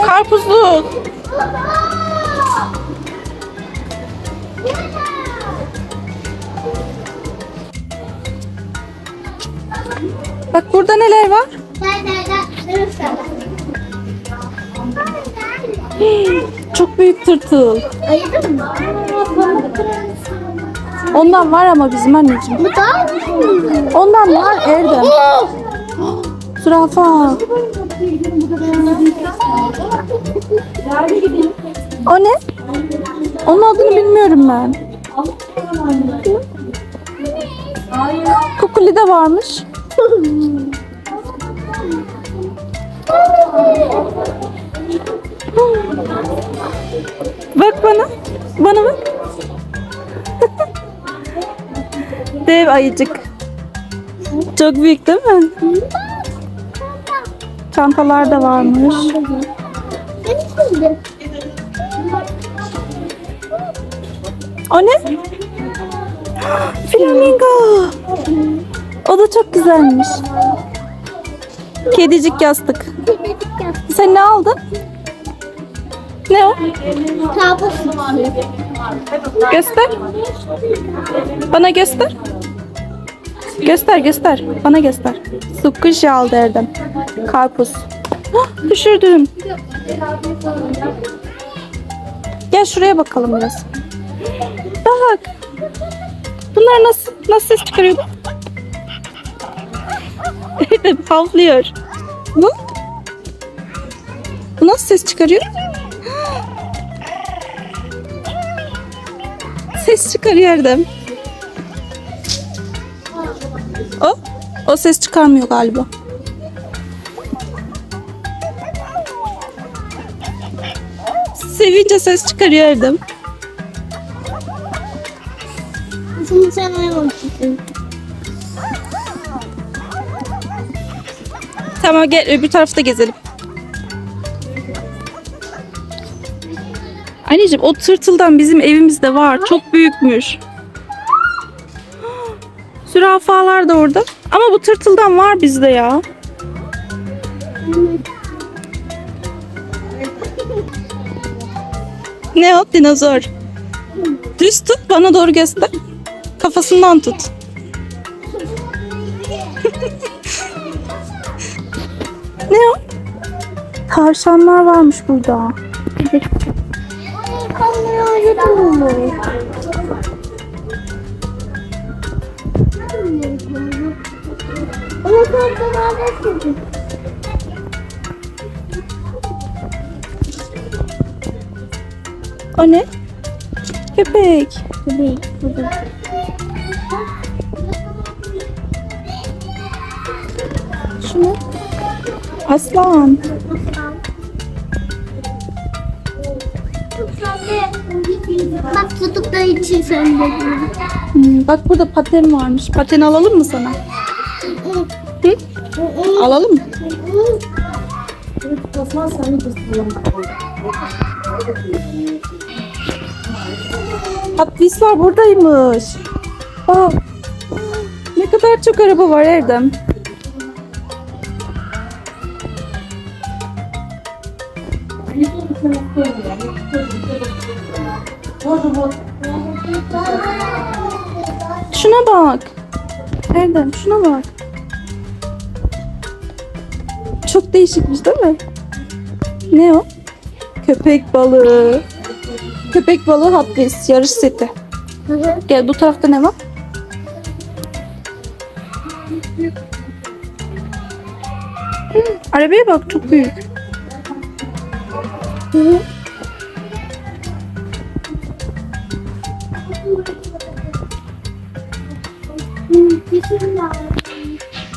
Karpuzlu. Bak burada neler var? Çok büyük tırtıl. Ayırdın mı? Ondan var ama bizim anneciğim. Ondan var Erdem. Zürafa. O ne? Onun adını bilmiyorum ben. Kukuli de varmış. Bak bana. Bana bak. Dev ayıcık. Çok büyük değil mi? Çantalar da varmış. O ne? Flamingo. O da çok güzelmiş. Kedicik yastık. Sen ne aldın? Ne o? Kabus. Göster. Bana göster. Göster göster. Bana göster. Sukuşi aldı Erdem. Karpuz. Hah, düşürdüm. Gel şuraya bakalım biraz. Bak. Bunlar nasıl nasıl ses çıkarıyor? Havlıyor. Bu? Bu nasıl ses çıkarıyor? Ses çıkarıyor Erdem. O? O ses çıkarmıyor galiba. Sevince ses çıkarıyor Erdem. Şimdi sen uyumamışsın. Tamam gel öbür tarafta gezelim. Anneciğim o tırtıldan bizim evimizde var. Çok büyükmüş. Zürafalar da orada. Ama bu tırtıldan var bizde ya. Ne o? Dinozor. Düz tut bana doğru göster. Kafasından tut. ne o? Tavşanlar varmış burada. Kanları Onu kanları ayırdın. O ne? Köpek. Tabii. Burada. Şu ne? Aslan. Bak tutukları için sen. Hmm, bak burada paten varmış. Paten alalım mı sana? Alalım mı? Patlisler buradaymış. Bak. Ne kadar çok araba var Erdem. Şuna bak. Erdem şuna bak. Çok değişikmiş değil mi? Ne o? Köpek balığı. Köpek balığı Wheels yarış seti. Hı. Gel bu tarafta ne var? Hı, arabaya bak çok büyük. Hı hı.